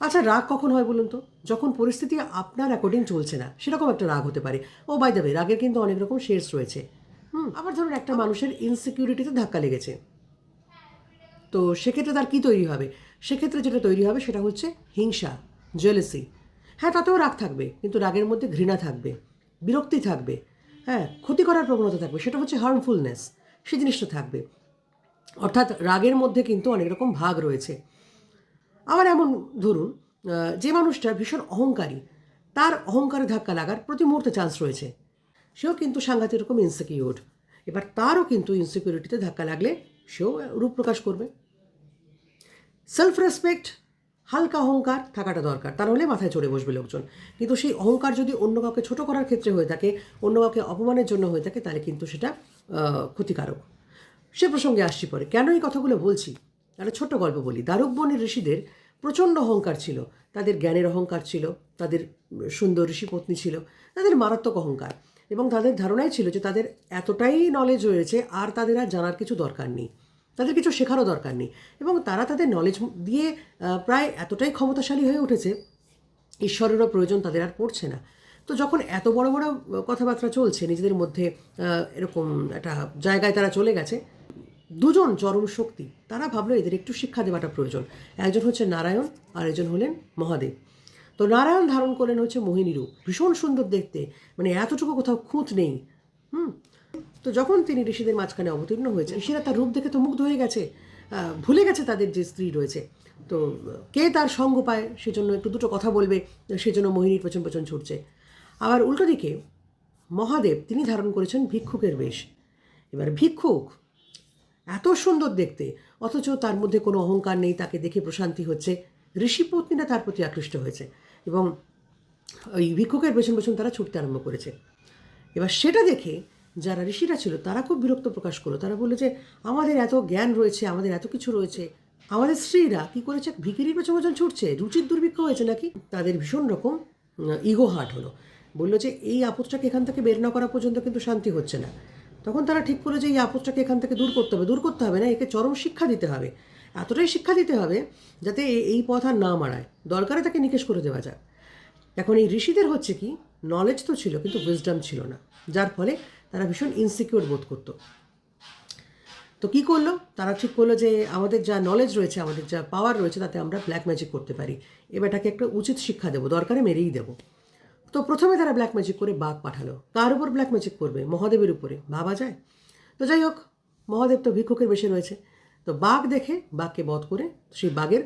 আচ্ছা রাগ কখন হয় বলুন তো? যখন পরিস্থিতি আপনার অ্যাকর্ডিং চলছে না, সেরকম একটা রাগ হতে পারে। ও বাই দেবে রাগের কিন্তু অনেক রকম শেডস রয়েছে। হুম, আবার ধরুন একটা মানুষের ইনসিকিউরিটিতে ধাক্কা লেগেছে। তো সেক্ষেত্রে তার কি তৈরি হবে? সেক্ষেত্রে যেটা তৈরি হবে সেটা হচ্ছে হিংসা জেলেসি হ্যাঁ তাতেও রাগ থাকবে, কিন্তু রাগের মধ্যে ঘৃণা থাকবে, বিরক্তি থাকবে। হ্যাঁ ক্ষতি করার প্রবণতা থাকবে, সেটা হচ্ছে হার্মফুলনেস সেই জিনিসটা থাকবে। অর্থাৎ রাগের মধ্যে কিন্তু অনেক রকম ভাগ রয়েছে। আবার এমন ধরুন যে মানুষটা ভীষণ অহংকারী, তার অহংকারে ধাক্কা লাগার প্রতি মুহূর্তে চান্স রয়েছে। সেও কিন্তু সাংঘাতিক রকম ইনসিকিউর এবার তারও কিন্তু ইনসিকিউরিটিতে ধাক্কা লাগলে সেও রূপ প্রকাশ করবে। সেলফ রেসপেক্ট হালকা অহংকার থাকাটা দরকার। তা নাহলে মাথায় চড়ে বসবে লোকজন। কিন্তু সেই অহংকার যদি অন্য কাউকে ছোটো করার ক্ষেত্রে হয়ে থাকে, অন্য কাউকে অপমানের জন্য হয়ে থাকে, তাহলে কিন্তু সেটা ক্ষতিকারক। সে প্রসঙ্গে আসছি পরে। কেন এই কথাগুলো বলছি? একটা ছোট্ট গল্প বলি। দারুক বনের ঋষিদের প্রচণ্ড অহংকার ছিল। তাদের জ্ঞানের অহংকার ছিল, তাদের সুন্দর ঋষি পত্নী ছিল, তাদের মারাত্মক অহংকার এবং তাদের ধারণাই ছিল যে তাদের এতটাই নলেজ রয়েছে আর তাদের আর জানার কিছু দরকার নেই। তাদের কিছু শেখারও দরকার নেই এবং তারা তাদের নলেজ দিয়ে প্রায় এতটাই ক্ষমতাশালী হয়ে উঠেছে, ঈশ্বরেরও প্রয়োজন তাদের আর পড়ছে না। তো যখন এত বড় বড় কথাবার্তা চলছে, নিজেদের মধ্যে এরকম একটা জায়গায় তারা চলে গেছে দুজন চরম শক্তি। তারা ভাবলো এদের একটু শিক্ষা দেওয়াটা প্রয়োজন। একজন হচ্ছে নারায়ণ আর একজন হলেন মহাদেব। তো নারায়ণ ধারণ করলেন হচ্ছে মোহিনী রূপ ভীষণ সুন্দর দেখতে। মানে এতটুকু কোথাও খুঁত নেই। হুম? তো যখন তিনি ঋষিদের মাঝখানে অবতীর্ণ হয়েছে ঋষিরা তার রূপ দেখে তো মুগ্ধ হয়ে গেছে। ভুলে গেছে তাদের যে স্ত্রী রয়েছে। তো কে তার সঙ্গ পায়, সেজন্য একটু দুটো কথা বলবে, সেজন্য মোহিনীর পেছন পেছন ছুটছে। আবার উল্টো দিকে মহাদেব, তিনি ধারণ করেছেন ভিক্ষুকের বেশ। এবার ভিক্ষুক এত সুন্দর দেখতে। অথচ তার মধ্যে কোনো অহংকার নেই, তাকে দেখে প্রশান্তি হচ্ছে। ঋষিপত্নীরা তার প্রতি আকৃষ্ট হয়েছে এবং ওই ভিক্ষুকের পেছন পেছন তারা ছুটতে আরম্ভ করেছে। এবার সেটা দেখে যারা ঋষিরা ছিল, তারা খুব বিরক্ত প্রকাশ করল। তারা বলল যে, আমাদের এত জ্ঞান রয়েছে, আমাদের এত কিছু রয়েছে। আমাদের স্ত্রীরা কি করেছে? ভিকিরির পেছন পেছন ছুটছে? রুচির দুর্ভিক্ষ হয়েছে নাকি? তাদের ভীষণ রকম ইগো হার্ট হলো। বলল যে, এই আপদটাকে এখান থেকে বের না করা পর্যন্ত কিন্তু শান্তি হচ্ছে না। তখন তারা ঠিক করল যে এই আপদটাকে এখান থেকে দূর করতে হবে, দূর করতে হবে না, একে চরম শিক্ষা দিতে হবে। এতটাই শিক্ষা দিতে হবে যাতে এই পথ আর না মারায়। দরকারে তাকে নিকেশ করে দেওয়া যাক। এখন এই ঋষিদের হচ্ছে কি নলেজ তো ছিল, কিন্তু উইজডাম ছিল না, যার ফলে তারা ভীষণ ইনসিকিউর বোধ করতো। তো কি করল? তারা ঠিক করল যে, আমাদের যা নলেজ রয়েছে, আমাদের যা পাওয়ার রয়েছে, তাতে আমরা ব্ল্যাক ম্যাজিক করতে পারি। এবার এটাকে একটা উচিত শিক্ষা দেবো, দরকারে মেরেই দেবো। তো প্রথমে তারা ব্ল্যাক ম্যাজিক করে বাঘ পাঠালো। কার উপর ব্ল্যাক ম্যাজিক করবে? মহাদেবের উপরে। ভাবা যায়? তো যাই হোক, মহাদেব তো ভিক্ষুকের বেশি রয়েছে। তো বাঘ দেখে বাঘকে বধ করে সেই বাঘের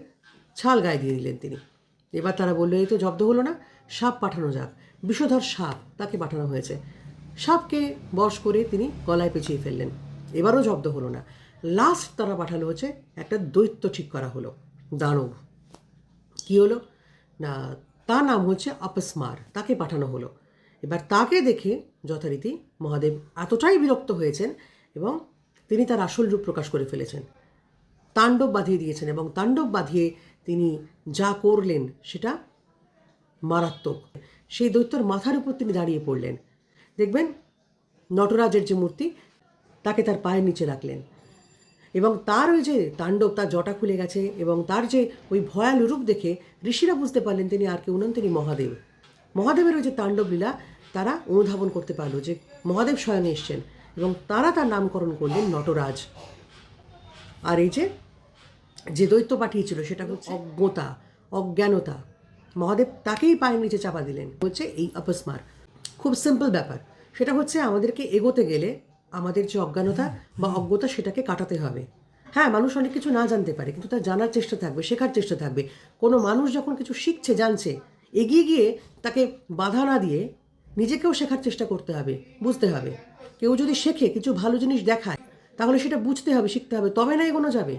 ছাল গায়ে দিয়ে দিলেন তিনি। এবার তারা বলল, এই তো জব্দ হলো না, সাপ পাঠানো যাক। বিষধর সাপ, তাকে পাঠানো হয়েছে। সাপকে বশ করে তিনি গলায় পেঁচিয়ে ফেললেন। এবারও জব্দ হলো না। লাস্ট তারা পাঠালো হচ্ছে, একটা দৈত্য ঠিক করা হলো। দানব। কি হলো? না তার নাম হচ্ছে অপস্মার, তাকে পাঠানো হলো। এবার তাকে দেখে যথারীতি মহাদেব এতটাই বিরক্ত হয়েছেন এবং তিনি তার আসল রূপ প্রকাশ করে ফেলেছেন। তাণ্ডব বাঁধিয়ে দিয়েছেন এবং তাণ্ডব বাঁধিয়ে তিনি যা করলেন সেটা মারাত্মক। সেই দৈত্যর মাথার উপর তিনি দাঁড়িয়ে পড়লেন। দেখবেন নটরাজের যে মূর্তি, তাকে তার পায়ের নিচে রাখলেন। এবং তার ওই যে তাণ্ডব, তার জটা খুলে গেছে এবং তার যে ওই ভয়ালু রূপ দেখে ঋষিরা বুঝতে পারলেন তিনি আর কেউ নন, তিনি মহাদেব। মহাদেবের ওই যে তাণ্ডব লীলা, তারা অনুধাবন করতে পারল যে মহাদেব স্বয়ং এসছেন এবং তারা তার নামকরণ করলেন নটরাজ। আর এই যে যে দৈত্য পাঠিয়েছিল সেটা হচ্ছে অজ্ঞতা, অজ্ঞানতা। মহাদেব তাকেই পায়ের নিচে চাপা দিলেন। হচ্ছে এই অপস্মার। খুব সিম্পল ব্যাপার। সেটা হচ্ছে আমাদেরকে এগোতে গেলে আমাদের যে অজ্ঞানতা বা অজ্ঞতা সেটাকে কাটাতে হবে। হ্যাঁ মানুষ অনেক কিছু না জানতে পারে, কিন্তু তার জানার চেষ্টা থাকবে, শেখার চেষ্টা থাকবে। কোনো মানুষ যখন কিছু শিখছে, জানছে, এগিয়ে গিয়ে তাকে বাধা না দিয়ে নিজেকেও শেখার চেষ্টা করতে হবে, বুঝতে হবে। কেউ যদি শেখে, কিছু ভালো জিনিস দেখায়, তাহলে সেটা বুঝতে হবে, শিখতে হবে, তবে না এগোনো যাবে।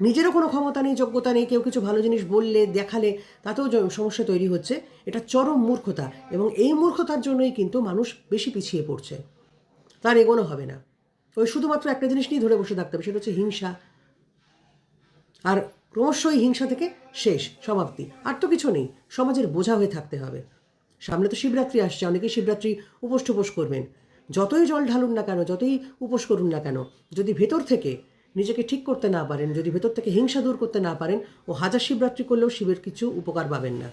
নিজেরও কোনো ক্ষমতা নেই, যোগ্যতা নেই, কেউ কিছু ভালো জিনিস বললে, দেখালে, তাতেও সমস্যা তৈরি হচ্ছে। এটা চরম মূর্খতা এবং এই মূর্খতার জন্যই কিন্তু মানুষ বেশি পিছিয়ে পড়ছে। তার এগোনো হবে না। ওই শুধুমাত্র একটা জিনিস নিয়ে ধরে বসে থাকতে হবে, সেটা হচ্ছে হিংসা। আর ক্রমশই হিংসা থেকে শেষ, সমাপ্তি। আর তো কিছু নেই, সমাজের বোঝা হয়ে থাকতে হবে। সামনে তো শিবরাত্রি আসছে, অনেকেই শিবরাত্রি উপোস টুপোস করবেন। যতই জল ঢালুন না কেন, যতই উপোস করুন না কেন, যদি ভেতর থেকে নিজেকে ঠিক করতে না পারেন, যদি ভেতর থেকে হিংসা দূর করতে না পারেন, ও হাজার শিবরাত্রি করলেও শিবের কিছু উপকার পাবেন না।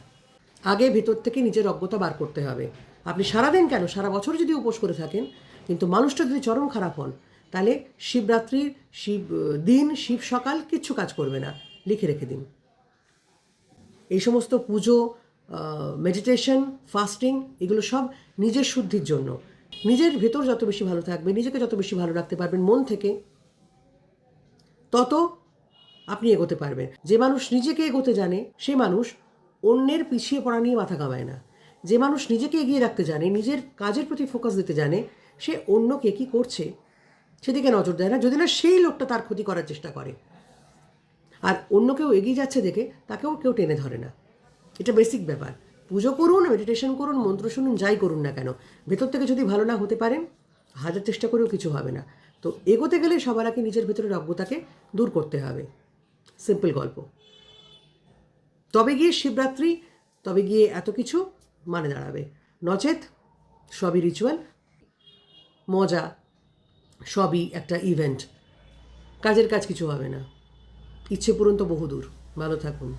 আগে ভেতর থেকে নিজের অজ্ঞতা বার করতে হবে। আপনি সারাদিন কেন? সারা বছর যদি উপোস করে থাকেন, কিন্তু মানুষটা যদি চরম খারাপ হন, তাহলে শিবরাত্রির শিব, দিন, শিব সকাল কিচ্ছু কাজ করবে না। লিখে রেখে দিন। এই সমস্ত পুজো মেডিটেশন ফাস্টিং এগুলো সব নিজের শুদ্ধির জন্য। নিজের ভেতর যত বেশি ভালো থাকবে, নিজেকে যত বেশি ভালো রাখতে পারবেন মন থেকে, তত আপনি এগোতে পারবেন। যে মানুষ নিজেকে এগোতে জানে, সে মানুষ অন্যের পিছিয়ে পড়া নিয়ে মাথা কামায় না। যে মানুষ নিজেকে এগিয়ে রাখতে জানে, নিজের কাজের প্রতি ফোকাস দিতে জানে, সে অন্যকে কী করছে সেদিকে নজর দেয় না। যদি না সেই লোকটা তার ক্ষতি করার চেষ্টা করে। আর অন্য কেউ এগিয়ে যাচ্ছে দেখে তাকেও কেউ টেনে ধরে না। এটা বেসিক ব্যাপার। পুজো করুন মেডিটেশন করুন, মন্ত্র শুনুন, যাই করুন না কেন। ভেতর থেকে যদি ভালো না হতে পারেন, হাজার চেষ্টা করেও কিছু হবে না। তো এগোতে গেলে সবার আগে নিজের ভেতরের অজ্ঞতাকে দূর করতে হবে। সিম্পল গল্প। তবে গিয়ে শিবরাত্রি, তবে গিয়ে এত কিছু মানে দাঁড়াবে। নচেত সবই রিচুয়াল মজা, সবই একটা ইভেন্ট কাজের কাজ কিছু হবে না। ইচ্ছে পূরণ তো বহুদূর। ভালো থাকুন।